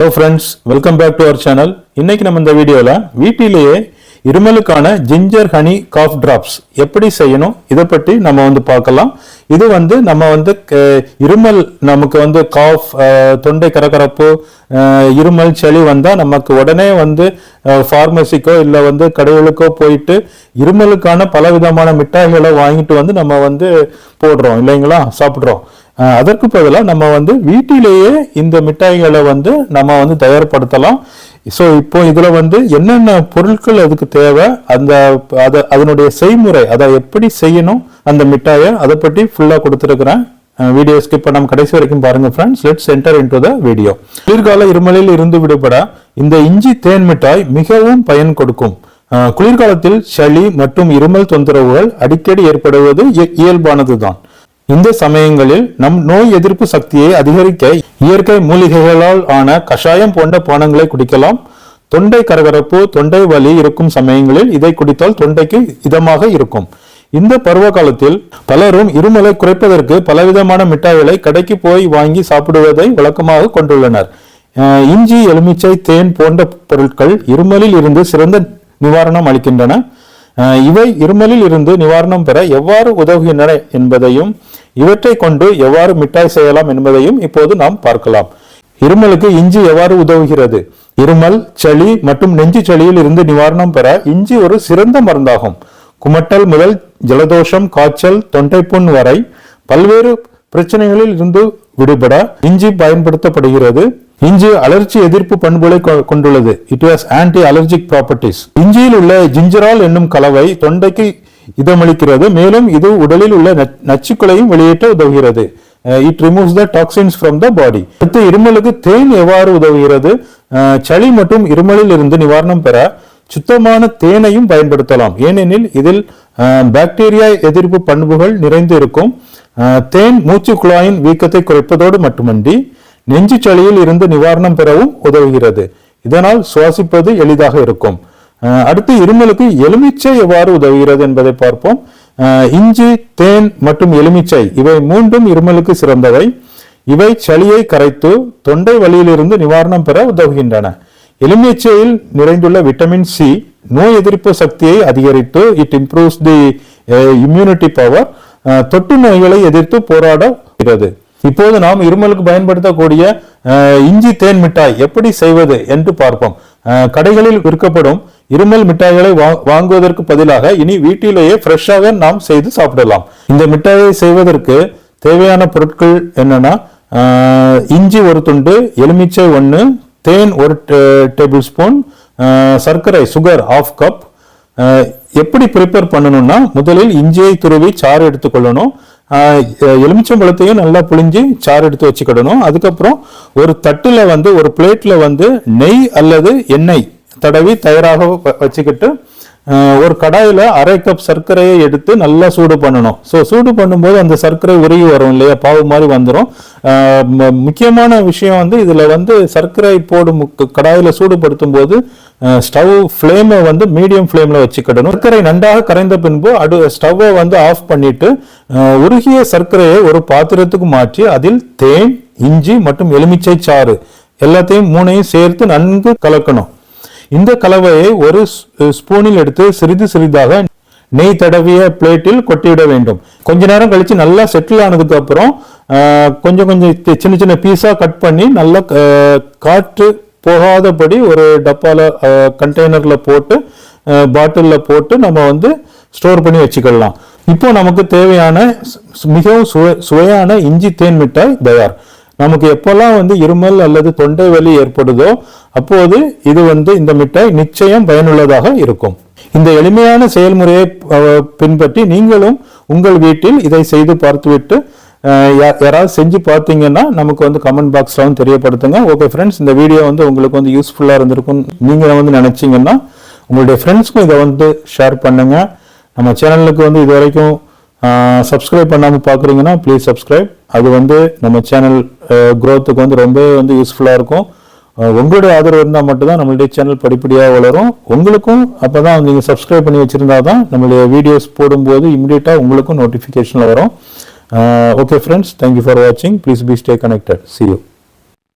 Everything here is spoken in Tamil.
Hello friends welcome back to our channel இன்னைக்கு நம்ம இந்த வீடியோவில் வீட்டிலேயே இருமலுக்கான ஜிஞ்சர் ஹனி காஃப் டிராப்ஸ் எப்படி செய்யணும் இதை பற்றி நம்ம வந்து பார்க்கலாம். இது வந்து நம்ம வந்து இருமல் நமக்கு வந்து காஃப் தொண்டை கரகரப்பு இருமல் சளி வந்தால் நமக்கு உடனே வந்து ஃபார்மசிக்கோ இல்லை வந்து கடைகளுக்கோ போயிட்டு இருமலுக்கான பலவிதமான மிட்டாய்களை வாங்கிட்டு வந்து நம்ம வந்து போடுறோம். இல்லைங்களா? சாப்பிட்றோம். அதற்கு பதிலாக நம்ம வந்து வீட்டிலேயே இந்த மிட்டாய்களை வந்து நம்ம வந்து தயார்படுத்தலாம். ஸோ இப்போ இதில் வந்து என்னென்ன பொருட்கள் அதுக்கு தேவை அந்த அதை அதனுடைய செய்முறை அதை எப்படி செய்யணும் அந்த மிட்டாயை அதை பற்றி ஃபுல்லாக கொடுத்துருக்குறேன். வீடியோ ஸ்கிப் பண்ணாம கடைசி வரைக்கும் பாருங்க friends let's enter into the video குளிர்கால இருமலில் இருந்து விடுபட இந்த இஞ்சி தேன் மிட்டாய் மிகவும் பயன் கொடுக்கும். குளிர்காலத்தில் சளி மற்றும் இருமல் தொந்தரவுகள் அடிக்கடி ஏற்படுவது இயல்பானது இயல்பானதுதான். இந்த சமயங்களில் நம் நோய் எதிர்ப்பு சக்தியை அதிகரிக்க இயற்கை மூலிகைகளால் ஆன கஷாயம் போன்ற பானங்களை குடிக்கலாம். தொண்டை கரகரப்பு தொண்டை வலி இருக்கும் சமயங்களில் இதை குடித்தால் தொண்டைக்கு இதமாக இருக்கும். இந்த பருவ காலத்தில் பலரும் இருமலை குறைப்பதற்கு பலவிதமான மிட்டாய்களை கடைக்கு போய் வாங்கி சாப்பிடுவதை வழக்கமாக கொண்டுள்ளனர். இஞ்சி எலுமிச்சை தேன் போன்ற பொருட்கள் இருமலில் இருந்து சிறந்த நிவாரணம் அளிக்கின்றன. இவை இருமலில் இருந்து நிவாரணம் பெற எவ்வாறு உதவுகின்றன என்பதையும் இவற்றை கொண்டு எவ்வாறு மிட்டாய் செய்யலாம் என்பதையும் இப்போது நாம் பார்க்கலாம். இருமலுக்கு இஞ்சி எவ்வாறு உதவுகிறது? இருமல் சளி மற்றும் நெஞ்சு சளியில் இருந்து நிவாரணம் பெற இஞ்சி ஒரு சிறந்த மருந்தாகும். குமட்டல் முதல் ஜலதோஷம் காய்ச்சல் தொண்டைப்புண் வரை பல்வேறு பிரச்சனைகளில் இருந்து விடுபட இஞ்சி பயன்படுத்தப்படுகிறது. இஞ்சி அலர்ஜி எதிர்ப்பு பண்புகளை கொ- கொண்டுள்ளது. It has anti allergic properties இஞ்சியில் உள்ள ஜிஞ்சரால் என்னும் கலவை தொண்டைக்கு இதமளிக்கிறது. மேலும் இது உடலில் உள்ள நச்சுக்களையும் வெளியேற்ற உதவுகிறது. It removes the toxins from the body அடுத்து இருமலுக்கு தேன் எவ்வாறு உதவுகிறது? Uh, சளி மற்றும் இருமலில் இருந்து நிவாரணம் பெற சுத்தமான தேனையும் பயன்படுத்தலாம். ஏனெனில் இதில் uh, பாக்டீரியா எதிர்ப்பு பண்புகள் நிறைந்து இருக்கும். Uh, தேன் மூச்சு குழாயின் வீக்கத்தை குறைப்பதோடு மட்டுமன்றி நெஞ்சு சளியில் இருந்து நிவாரணம் பெறவும் உதவுகிறது. இதனால் சுவாசிப்பது எளிதாக இருக்கும். அடுத்து இருமலுக்கு எலுமிச்சை எவ்வாறு உதவுகிறது என்பதை பார்ப்போம். இஞ்சி தேன் மற்றும் எலுமிச்சை இவை மூன்றும் இருமலுக்கு சிறந்தவை. இவை சளியை கரைத்து தொண்டை வலியிலிருந்து நிவாரணம் பெற உதவுகின்றன. எலுமிச்சையில் நிறைந்துள்ள விட்டமின் சி நோய் எதிர்ப்பு சக்தியை அதிகரித்து it improves the immunity power தொற்று நோய்களை எதிர்த்து போராடுகிறது இப்போது நாம் இருமலுக்கு பயன்படுத்தக்கூடிய இஞ்சி தேன் மிட்டாய் எப்படி செய்வது என்று பார்ப்போம். கடைகளில் விற்கப்படும் இருமல் மிட்டாய்களை வா- வாங்குவதற்கு பதிலாக இனி வீட்டிலேயே ஃப்ரெஷ்ஷாக நாம் செய்து சாப்பிடலாம். இந்த மிட்டாயை செய்வதற்கு தேவையான பொருட்கள் என்னன்னா இஞ்சி ஒரு துண்டு எலுமிச்சை ஒன்று தேன் ஒரு டேபிள் ஸ்பூன் சர்க்கரை சுகர் ஆஃப் கப் எப்படி ப்ரிப்பேர் பண்ணணும்னா முதலில் இஞ்சியை துருவி சாறு எடுத்துக்கொள்ளணும். எலுமிச்சம்பழத்தையும் நல்லா புழிஞ்சு சாறு எடுத்து வச்சுக்கிடணும். அதுக்கப்புறம் ஒரு தட்டில் வந்து ஒரு பிளேட்டில் வந்து நெய் அல்லது எண்ணெய் தடவி தயாராக வச்சுக்கிட்டு ஒரு கடாயில் அரை கப் சர்க்கரையை எடுத்து நல்லா சூடு பண்ணணும். ஸோ சூடு பண்ணும்போது அந்த சர்க்கரை உருகி வரும் இல்லையா? பாவு மாதிரி வந்துடும் முக்கியமான விஷயம் வந்து இதில் வந்து சர்க்கரை போடும் கடாயில் சூடுபடுத்தும் போது ஸ்டவ் ஃப்ளேமை வந்து மீடியம் ஃப்ளேமில் வச்சுக்கிடணும். சர்க்கரை நன்றாக கரைந்த பின்பு அடு ஸ்டவ்வை வந்து ஆஃப் பண்ணிவிட்டு உருகிய சர்க்கரையை ஒரு பாத்திரத்துக்கு மாற்றி அதில் தேன் இஞ்சி மற்றும் எலுமிச்சை சாறு எல்லாத்தையும் மூணையும் சேர்த்து நன்கு கலக்கணும். இந்த கலவையை ஒரு ஸ்- ஸ்பூனில் எடுத்து சிறிது சிறிதாக நெய் தடவிய பிளேட்டில் கொட்டிவிட வேண்டும். கொஞ்ச நேரம் கழித்து நல்லா செட்டில் ஆனதுக்கு அப்புறம் கொஞ்சம் கொஞ்சம் சின்ன சின்ன பீஸாக கட் பண்ணி நல்லா காற்று போகாதபடி ஒரு டப்பாவில் கண்டெய்னரில் போட்டு பாட்டிலில் போட்டு நம்ம வந்து ஸ்டோர் பண்ணி வச்சுக்கலாம். இப்போ நமக்கு தேவையான மிகவும் சுவை சுவையான இஞ்சி தேன் மிட்டாய் தயார். நமக்கு எப்போல்லாம் வந்து இருமல் அல்லது தொண்டை வலி ஏற்படுதோ அப்போது இது வந்து இந்த மிட்டாய் நிச்சயம் பயனுள்ளதாக இருக்கும். இந்த எளிமையான செயல்முறையை பின்பற்றி நீங்களும் உங்கள் வீட்டில் இதை செய்து பார்த்துவிட்டு யா- யாராவது செஞ்சு பார்த்தீங்கன்னா நமக்கு வந்து கமெண்ட் பாக்ஸ்லாம் வந்து தெரியப்படுத்துங்க. ஓகே ஃப்ரெண்ட்ஸ் இந்த வீடியோ வந்து உங்களுக்கு வந்து யூஸ்ஃபுல்லாக இருந்திருக்கும் நீங்கள் வந்து நினச்சிங்கன்னா உங்களுடைய ஃப்ரெண்ட்ஸ்க்கும் இதை வந்து ஷேர் பண்ணுங்கள் நம்ம சேனலுக்கு வந்து இது வரைக்கும் சப்ஸ்கிரைப் பண்ணாமல் பார்க்குறீங்கன்னா ப்ளீஸ் சப்ஸ்கிரைப் அது வந்து நம்ம சேனல் க்ரோத்துக்கு வந்து ரொம்ப வந்து யூஸ்ஃபுல்லாக இருக்கும். உங்களுடைய ஆதரவு இருந்தால் மட்டும்தான் நம்மளுடைய சேனல் படிப்படியாக வளரும். உங்களுக்கும் அப்போ தான் நீங்கள் சப்ஸ்கிரைப் பண்ணி வச்சுருந்தா தான் நம்மளுடைய வீடியோஸ் போடும்போது இம்மிடியட்டாக உங்களுக்கும் நோட்டிஃபிகேஷனில் வரும். Okay friends thank you for வாட்சிங் please be stay connected see you